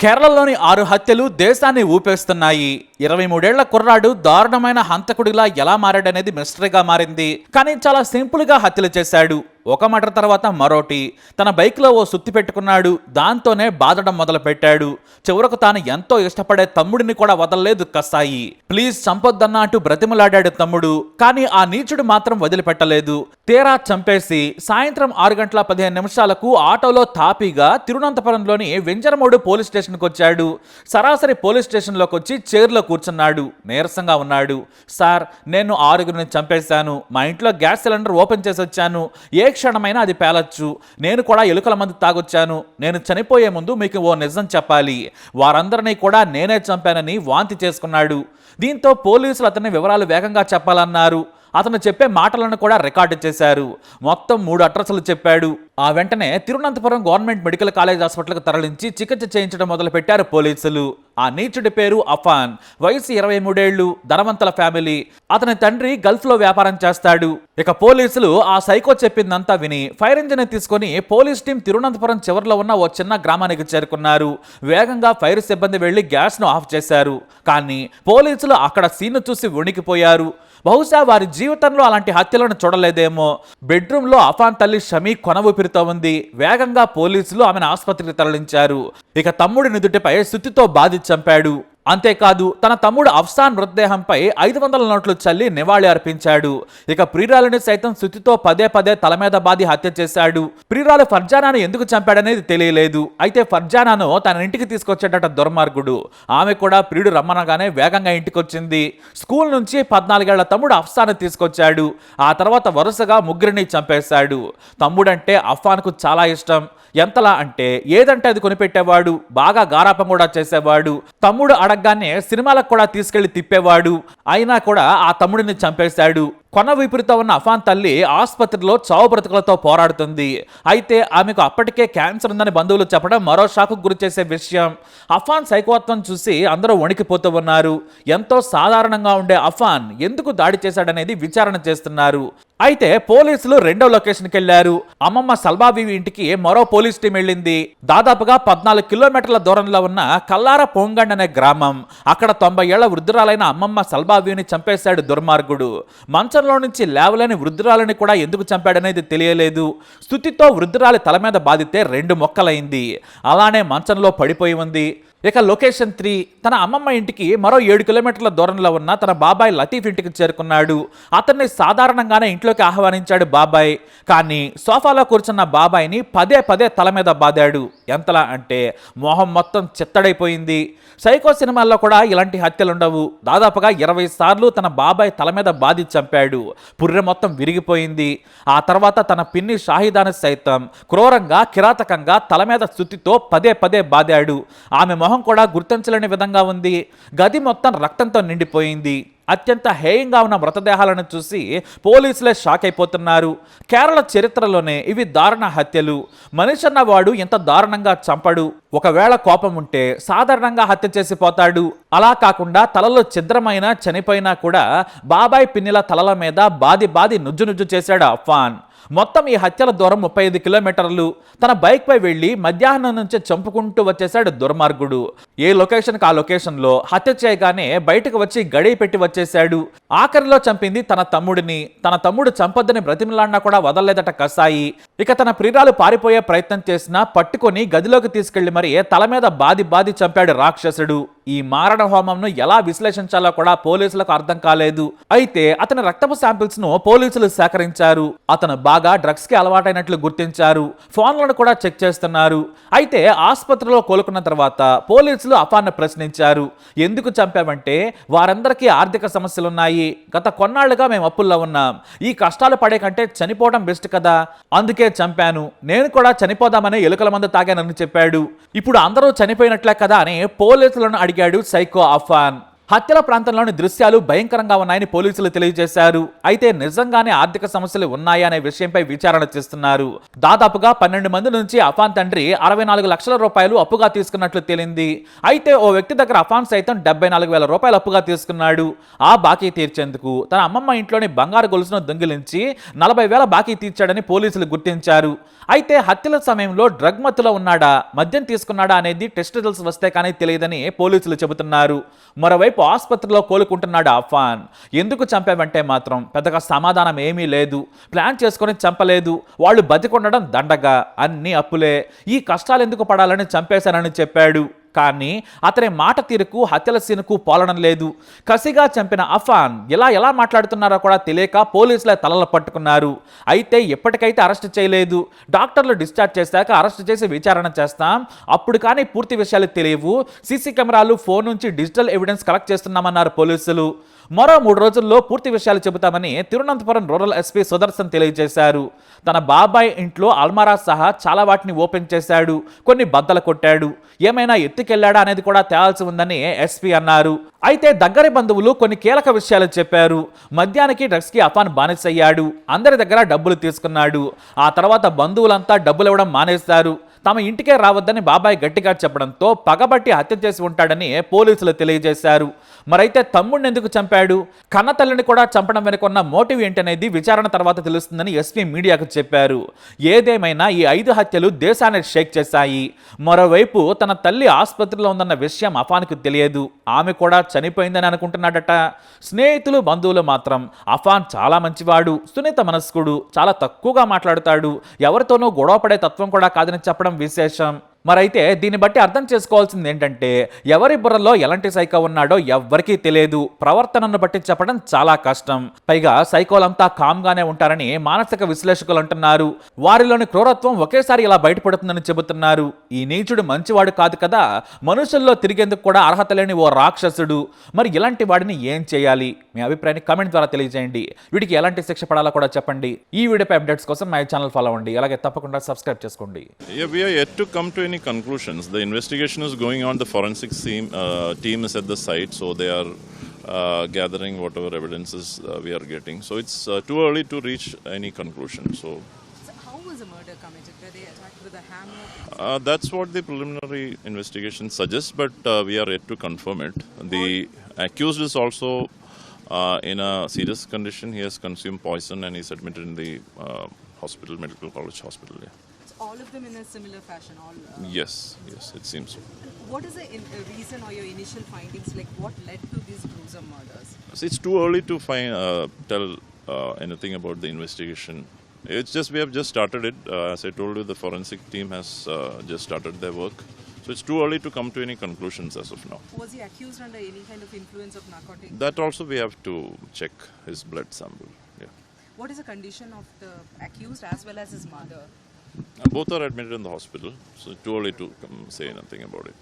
కేరళలోని ఆరు హత్యలు దేశాన్ని ఊపేస్తున్నాయి. ఇరవై మూడేళ్ళ కుర్రాడు దారుణమైన హంతకుడిలా ఎలా మారాడనేది మిస్టరీగా మారింది. కానీ చాలా సింపుల్గా హత్యలు చేశాడు. ఒక మటర్ తర్వాత మరోటి. తన బైక్లో ఓ సుత్తి పెట్టుకున్నాడు. దాంతోనే బాధడం మొదలుపెట్టాడు. చివరకు తాను ఎంతో ఇష్టపడే తమ్ముడిని కూడా వదలలేదు కస్తాయి ప్లీజ్ చంపొద్దన్నట్టు బ్రతిమలాడాడు తమ్ముడు. కానీ ఆ నీచుడు మాత్రం వదిలిపెట్టలేదు. తీరా చంపేసి సాయంత్రం ఆరు గంటల పదిహేను నిమిషాలకు ఆటోలో తాపీగా తిరువనంతపురంలోని వెంజరమూడు పోలీస్ స్టేషన్కి వచ్చాడు. సరాసరి పోలీస్ స్టేషన్లోకి వచ్చి చైర్లో కూర్చున్నాడు. నీరసంగా ఉన్నాడు. సార్ నేను ఆరుగురిని చంపేశాను. మా ఇంట్లో గ్యాస్ సిలిండర్ ఓపెన్ చేసి వచ్చాను ఏ క్షణమైనా అది పేలచ్చు. నేను కూడా ఎలుకల మందు తాగొచ్చాను. నేను చనిపోయే ముందు మీకు ఓ నిజం చెప్పాలి. వారందరినీ కూడా నేనే చంపానని వాంతి చేసుకున్నాడు. దీంతో పోలీసులు అతని వివరాలు వేగంగా చెప్పాలన్నారు. అతను చెప్పే మాటలను కూడా రికార్డు చేశారు. మొత్తం మూడు అడ్రస్లు చెప్పాడు. ఆ వెంటనే తిరువనంతపురం గవర్నమెంట్ మెడికల్ కాలేజ్ హాస్పిటల్కి తరలించి చికిత్స చేయించడం మొదలుపెట్టారు పోలీసులు. ఆ నీచుడి పేరు అఫాన్. వయసు ఇరవై మూడేళ్ళు ధనవంతుల ఫ్యామిలీ. అతని తండ్రి గల్ఫ్లో వ్యాపారం చేస్తాడు. ఇక పోలీసులు ఆ సైకో చెప్పిందంతా విని ఫైర్ ఇంజిన్ తీసుకొని పోలీస్ టీం తిరువనంతపురం చివరిలో ఉన్న ఓ చిన్న గ్రామానికి చేరుకున్నారు. వేగంగా ఫైర్ సిబ్బంది వెళ్ళి గ్యాస్ను ఆఫ్ చేశారు. కానీ పోలీసులు అక్కడ సీన్ చూసి ఉణికిపోయారు బహుశా వారి జీవితంలో అలాంటి హత్యలను చూడలేదేమో. బెడ్రూమ్లో అఫాన్ తల్లి షమీ కొన ఊపిరితో ఉంది. వేగంగా పోలీసులు ఆమెను ఆసుపత్రికి తరలించారు. ఇక తమ్ముడి నుదుటిపై సుత్తితో బాధి చంపాడు. అంతేకాదు తన తమ్ముడు అఫ్సాన్ మృతదేహంపై ఐదు వందల నోట్లు చల్లి నివాళి అర్పించాడు. ఇక ప్రియురాలిని సైతం శుతితో పదే పదే తల మీద బాధి హత్య చేశాడు. ప్రియురాలు ఫర్జానాను ఎందుకు చంపాడనేది తెలియలేదు. అయితే ఫర్జానాను తన ఇంటికి తీసుకొచ్చేటట దుర్మార్గుడు. ఆమె కూడా ప్రియుడు రమ్మనగానే వేగంగా ఇంటికి వచ్చింది స్కూల్ నుంచి పద్నాలుగేళ్ళ తమ్ముడు అఫ్సాన్ తీసుకొచ్చాడు. ఆ తర్వాత వరుసగా ముగ్గురిని చంపేశాడు. తమ్ముడంటే అఫ్ఫాన్కు చాలా ఇష్టం. ఎంతలా అంటే ఏదంటే అది కొనిపెట్టేవాడు. బాగా గారాపం కూడా చేసేవాడు. తమ్ముడు రాగానే సినిమాలకు కూడా తీసుకెళ్ళి తిప్పేవాడు. అయినా కూడా ఆ తమ్ముడిని చంపేశాడు. కొన విపరీతో ఉన్న అఫాన్ తల్లి ఆసుపత్రిలో చావు బ్రతుకులతో పోరాడుతుంది. అయితే ఆమెకు అప్పటికే క్యాన్సర్ ఉందని బంధువులు చెప్పడం మరో షాకు గురి చేసే విషయం. అఫాన్ సైకోత్వం చూసి అందరూ వణికిపోతూ ఉన్నారు. ఎంతో సాధారణంగా ఉండే అఫాన్ ఎందుకు దాడి చేశాడనేది విచారణ చేస్తున్నారు. అయితే పోలీసులు రెండో లొకేషన్కి వెళ్ళారు అమ్మమ్మ సల్బాబీవి ఇంటికి మరో పోలీస్ టీం వెళ్ళింది. దాదాపుగా పద్నాలుగు కిలోమీటర్ల దూరంలో ఉన్న కల్లార పొంగండ్ అనే గ్రామం. అక్కడ తొంభై ఏళ్ళ వృద్ధురాలైన అమ్మమ్మ సల్బాబీని చంపేశాడు దుర్మార్గుడు. మంచంలో నుంచి లేవలేని వృద్ధురాలని కూడా ఎందుకు చంపాడనేది తెలియలేదు. స్థుతితో వృద్ధురాలి తల మీద బాధితే రెండు మొక్కలైంది. అలానే మంచంలో పడిపోయి ఉంది. ఇక లొకేషన్ త్రీ తన అమ్మమ్మ ఇంటికి మరో ఏడు కిలోమీటర్ల దూరంలో ఉన్న తన బాబాయ్ లతీఫ్ ఇంటికి చేరుకున్నాడు. అతన్ని సాధారణంగానే ఇంట్లోకి ఆహ్వానించాడు బాబాయ్. కానీ సోఫాలో కూర్చున్న బాబాయ్ని పదే పదే తల మీద బాదాడు. ఎంతలా అంటే మొహం మొత్తం చిత్తడైపోయింది. సైకో సినిమాల్లో కూడా ఇలాంటి హత్యలు ఉండవు దాదాపుగా ఇరవై సార్లు తన బాబాయ్ తల మీద బాధి చంపాడు. పుర్రె మొత్తం విరిగిపోయింది. ఆ తర్వాత తన పిన్ని షాహిదాని సైతం క్రూరంగా కిరాతకంగా తల మీద శుతితో పదే పదే బాదాడు. ఆమె మొహం కూడా గుర్తించలేని విధంగా ఉంది. గది మొత్తం రక్తంతో నిండిపోయింది. అత్యంత హేయంగా ఉన్న మృతదేహాలను చూసి పోలీసులే షాక్ అయిపోతున్నారు. కేరళ చరిత్రలోనే ఇవి దారుణ హత్యలు. మనిషి అన్నవాడు ఎంత దారుణంగా చంపడు. ఒకవేళ కోపం ఉంటే సాధారణంగా హత్య చేసిపోతాడు అలా కాకుండా తలలో ఛిద్రమైన చనిపోయినా కూడా బాబాయ్ పిన్నిల తలల మీద బాది బాది నుజ్జు నుజ్జు చేశాడు అఫ్వాన్ మొత్తం ఈ హత్యల దూరం ముప్పై ఐదు కిలోమీటర్లు. తన బైక్పై వెళ్ళి మధ్యాహ్నం నుంచి చంపుకుంటూ వచ్చేశాడు దుర్మార్గుడు. ఏ లొకేషన్కి ఆ లొకేషన్లో హత్య చేయగానే బయటకు వచ్చి గడియ పెట్టి వచ్చేశాడు. ఆఖరిలో చంపింది తన తమ్ముడిని. తన తమ్ముడు చంపొద్దని బ్రతిమిలాడినా కూడా వదలలేదట కసాయి. ఇక తన ప్రియురాలు పారిపోయే ప్రయత్నం చేసినా పట్టుకొని గదిలోకి తీసుకెళ్ళి మరి తల మీద బాది బాది చంపాడు రాక్షసుడు. ఈ మారణ హోమంను ఎలా విశ్లేషించాలో కూడా పోలీసులకు అర్థం కాలేదు. అయితే అతని రక్తపు శాంపిల్స్ను పోలీసులు సేకరించారు. అతను బాగా డ్రగ్స్కి అలవాటైనట్లు గుర్తించారు. ఫోన్లను కూడా చెక్ చేస్తున్నారు. అయితే ఆసుపత్రిలో కోలుకున్న తర్వాత పోలీసులు అఫాన్ని ప్రశ్నించారు. ఎందుకు చంపామంటే వారందరికీ ఆర్థిక సమస్యలున్నాయి. గత కొన్నాళ్ళుగా మేము అప్పుల్లో ఉన్నాం. ఈ కష్టాలు పడే కంటే చనిపోవడం బెస్ట్ కదా. అందుకే చంపాను. నేను కూడా చనిపోదామని ఎలుకల మందు తాగానని చెప్పాడు. ఇప్పుడు అందరూ చనిపోయినట్లే కదా అని పోలీసులను అడిగాడు సైకో అఫాన్ హత్యల ప్రాంతంలోని దృశ్యాలు భయంకరంగా ఉన్నాయని పోలీసులు తెలియజేశారు. అయితే నిజంగానే ఆర్థిక సమస్యలు ఉన్నాయా అనే విషయంపై విచారణ చేస్తున్నారు. దాదాపుగా పన్నెండు మంది నుంచి అఫాన్ తండ్రి అరవై నాలుగు లక్షల రూపాయలు అప్పుగా తీసుకున్నట్లు తేలింది. అయితే ఓ వ్యక్తి దగ్గర అఫాన్ సైతం డెబ్బై నాలుగు వేల రూపాయలు అప్పుగా తీసుకున్నాడు. ఆ బాకీ తీర్చేందుకు తన అమ్మమ్మ ఇంట్లోని బంగారు గొలుసును దొంగిలించి నలభై వేల బాకీ తీర్చాడని పోలీసులు గుర్తించారు. అయితే హత్యల సమయంలో డ్రగ్ మత్తులో ఉన్నాడా? మద్యం తీసుకున్నాడా అనేది టెస్ట్ రిజల్ట్స్ వస్తే కానీ తెలియదని పోలీసులు చెబుతున్నారు. మరోవైపు ఆసుపత్రిలో కోలుకుంటున్నాడు అఫాన్ ఎందుకు చంపావంటే మాత్రం పెద్దగా సమాధానం ఏమీ లేదు. ప్లాన్ చేసుకొని చంపలేదు. వాళ్ళు బతికొండడం దండగా. అన్ని అప్పులే. ఈ కష్టాలు ఎందుకు పడాలని చంపేశానని చెప్పాడు. కానీ అతని మాట తీరుకు హత్యల సీనుకు పోలడం లేదు. కసిగా చంపిన అఫాన్ ఎలా ఎలా మాట్లాడుతున్నారో కూడా తెలియక పోలీసుల తలలు పట్టుకున్నారు. అయితే ఇప్పటికైతే అరెస్ట్ చేయలేదు డాక్టర్లు డిశ్చార్జ్ చేశాక అరెస్ట్ చేసి విచారణ చేస్తాం. అప్పుడు కానీ పూర్తి విషయాలు తెలియవు. సీసీ కెమెరాలు ఫోన్ నుంచి డిజిటల్ ఎవిడెన్స్ కలెక్ట్ చేస్తున్నామన్నారు పోలీసులు. మరో మూడు రోజుల్లో పూర్తి విషయాలు చెబుతామని తిరువనంతపురం రూరల్ ఎస్పీ సుదర్శన్ తెలియజేశారు. తన బాబాయ్ ఇంట్లో అల్మారా సహా చాలా వాటిని ఓపెన్ చేశాడు. కొన్ని బద్దలు కొట్టాడు. ఏమైనా ఎత్తుకెళ్ళాడా అనేది కూడా తేవాల్సి ఉందని ఎస్పీ అన్నారు. అయితే దగ్గరి బంధువులు కొన్ని కీలక విషయాలు చెప్పారు. మద్యానికి డ్రగ్స్కి అఫాన్ బానిసయ్యాడు. అందరి దగ్గర డబ్బులు తీసుకున్నాడు. ఆ తర్వాత బంధువులంతా డబ్బులు ఇవ్వడం మానేశారు. తమ ఇంటికే రావద్దని బాబాయ్ గట్టిగా చెప్పడంతో పగబట్టి హత్య చేసి ఉంటాడని పోలీసులు తెలియజేశారు. మరైతే తమ్ముడిని ఎందుకు చంపాడు? కన్న తల్లిని కూడా చంపడం వెనుకున్న మోటివ్ ఏంటనేది విచారణ తర్వాత తెలుస్తుందని ఎస్పీ మీడియాకు చెప్పారు. ఏదేమైనా ఈ ఐదు హత్యలు దేశాన్ని షేక్ చేశాయి. మరోవైపు తన తల్లి ఆసుపత్రిలో ఉందన్న విషయం అఫాన్కు తెలియదు. ఆమె కూడా చనిపోయిందని అనుకుంటున్నాడట. స్నేహితులు బంధువులు మాత్రం అఫాన్ చాలా మంచివాడు సునీత మనస్కుడు చాలా తక్కువగా మాట్లాడుతాడు. ఎవరితోనూ గొడవపడే తత్వం కూడా కాదని చెప్పడం വിശേഷം మరైతే దీన్ని బట్టి అర్థం చేసుకోవాల్సింది ఏంటంటే ఎవరి బుర్రలో ఎలాంటి సైకో ఉన్నాడో ఎవ్వరికీ తెలియదు. ప్రవర్తనను బట్టి చెప్పడం చాలా కష్టం. పైగా సైకోలంతా కామ్గానే ఉంటారని మానసిక విశ్లేషకులు అంటున్నారు. వారిలోని క్రూరత్వం ఒకేసారి ఇలా బయటపడుతుందని చెబుతున్నారు. ఈ నీచుడు మంచివాడు కాదు కదా మనుషుల్లో తిరిగేందుకు కూడా అర్హత లేని ఓ రాక్షసుడు. మరి ఇలాంటి వాడిని ఏం చేయాలి? మీ అభిప్రాయాన్ని కమెంట్ ద్వారా తెలియజేయండి. వీడికి ఎలాంటి శిక్ష పడాలో కూడా చెప్పండి. ఈ వీడియోపై అప్డేట్స్ కోసం మా ఛానల్ ఫాలో అవ్వండి. అలాగే తప్పకుండా సబ్స్క్రైబ్ చేసుకోండి. Yeah, we are yet to come to any conclusions. The investigation is going on. The forensic team, uh, team is at the site, so they are uh, gathering whatever evidences uh, we are getting. So it's uh, too early to reach any conclusion. So So how was the murder committed? Were they attacked with a hammer? uh, that's what the preliminary investigation suggests, but uh, we are yet to confirm it. The accused is also uh, in a serious condition. He has consumed poison and he's admitted in the uh, hospital, medical college hospital. Yeah. All of them in a similar fashion. All. Uh, Yes, yes, it seems so. What is the in, uh, reason or your initial findings? Like what led to these gruesome murders? So it's too early to find uh, tell uh, anything about the investigation. It's just we have just started it. Uh, as I told you, the forensic team has uh, just started their work. So it's too early to come to any conclusions as of now. Was he accused under any kind of influence of narcotics? That also we have to check his blood sample. Yeah, What is the condition of the accused as well as his mother? Both are admitted in the hospital. So too early to come say anything about it.